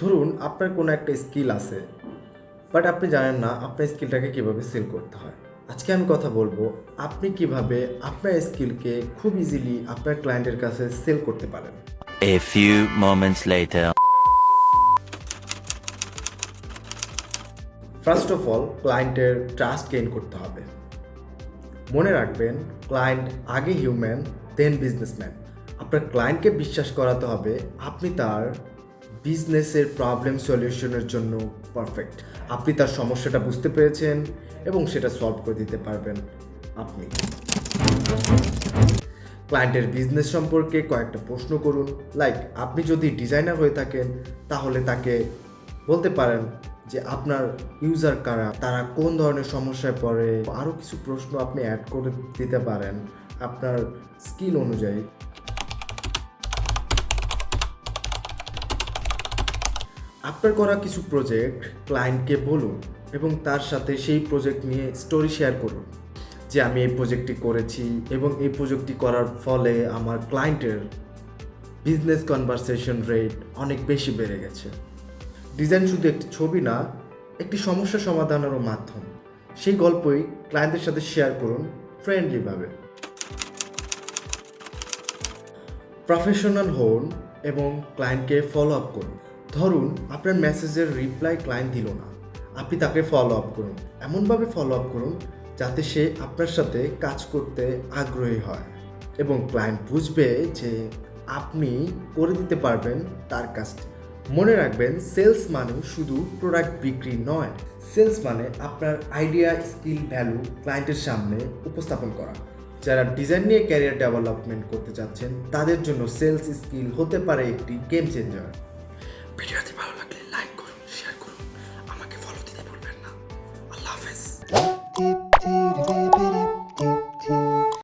ধরুন আপনার কোনো একটা স্কিল আছে বাট আপনি জানেন না আপনার স্কিলটাকে কীভাবে সেল করতে হয়। আজকে আমি কথা বলব আপনি কীভাবে আপনার স্কিলকে খুব ইজিলি আপনার ক্লায়েন্টের কাছে সেল করতে পারেন। A few moments later. First of all ক্লায়েন্টের ট্রাস্ট গেইন করতে হবে। মনে রাখবেন ক্লায়েন্ট আগে হিউম্যান দেন বিজনেসম্যান আপনার ক্লায়েন্টকে বিশ্বাস করাতে হবে আপনি তার বিজনেসের প্রবলেম সলিউশনের জন্য পারফেক্ট আপনি তার সমস্যাটা বুঝতে পেরেছেন এবং সেটা সলভ করে দিতে পারবেন আপনি। ক্লায়েন্টের বিজনেস সম্পর্কে কয়েকটা প্রশ্ন করুন। লাইক আপনি যদি ডিজাইনার হয়ে থাকেন, তাহলে তাকে বলতে পারেন যে আপনার ইউজার কারা, তারা কোন ধরনের সমস্যায় পড়ে আরও কিছু প্রশ্ন আপনি অ্যাড করে দিতে পারেন আপনার স্কিল অনুযায়ী। আপনার করা কিছু প্রজেক্ট ক্লায়েন্টকে বলুন এবং তার সাথে সেই প্রজেক্ট নিয়ে স্টোরি শেয়ার করুন যে আমি এই প্রজেক্টটি করেছি এবং এই প্রজেক্টটি করার ফলে আমার ক্লায়েন্টের বিজনেস কনভারসেশন রেট অনেক বেশি বেড়ে গেছে। ডিজাইন শুধু একটি ছবি না, একটি সমস্যা সমাধানেরও মাধ্যম। সেই গল্পই ক্লায়েন্টের সাথে শেয়ার করুন ফ্রেন্ডলিভাবে প্রফেশনাল হন এবং ক্লায়েন্টকে ফলো আপ করুন। ধরুন আপনার মেসেজের রিপ্লাই ক্লায়েন্ট দিল না, আপনি তাকে ফলো আপ করুন। এমনভাবে ফলো আপ করুন যাতে সে আপনার সাথে কাজ করতে আগ্রহী হয় এবং ক্লায়েন্ট বুঝবে যে আপনি করে দিতে পারবেন তার কাজটি মনে রাখবেন সেলস মানে শুধু প্রোডাক্ট বিক্রি নয় সেলস মানে আপনার আইডিয়া স্কিল ভ্যালু ক্লায়েন্টের সামনে উপস্থাপন করা। যারা ডিজাইন নিয়ে ক্যারিয়ার ডেভেলপমেন্ট করতে চাচ্ছেন, তাদের জন্য সেলস স্কিল হতে পারে একটি গেম চেঞ্জার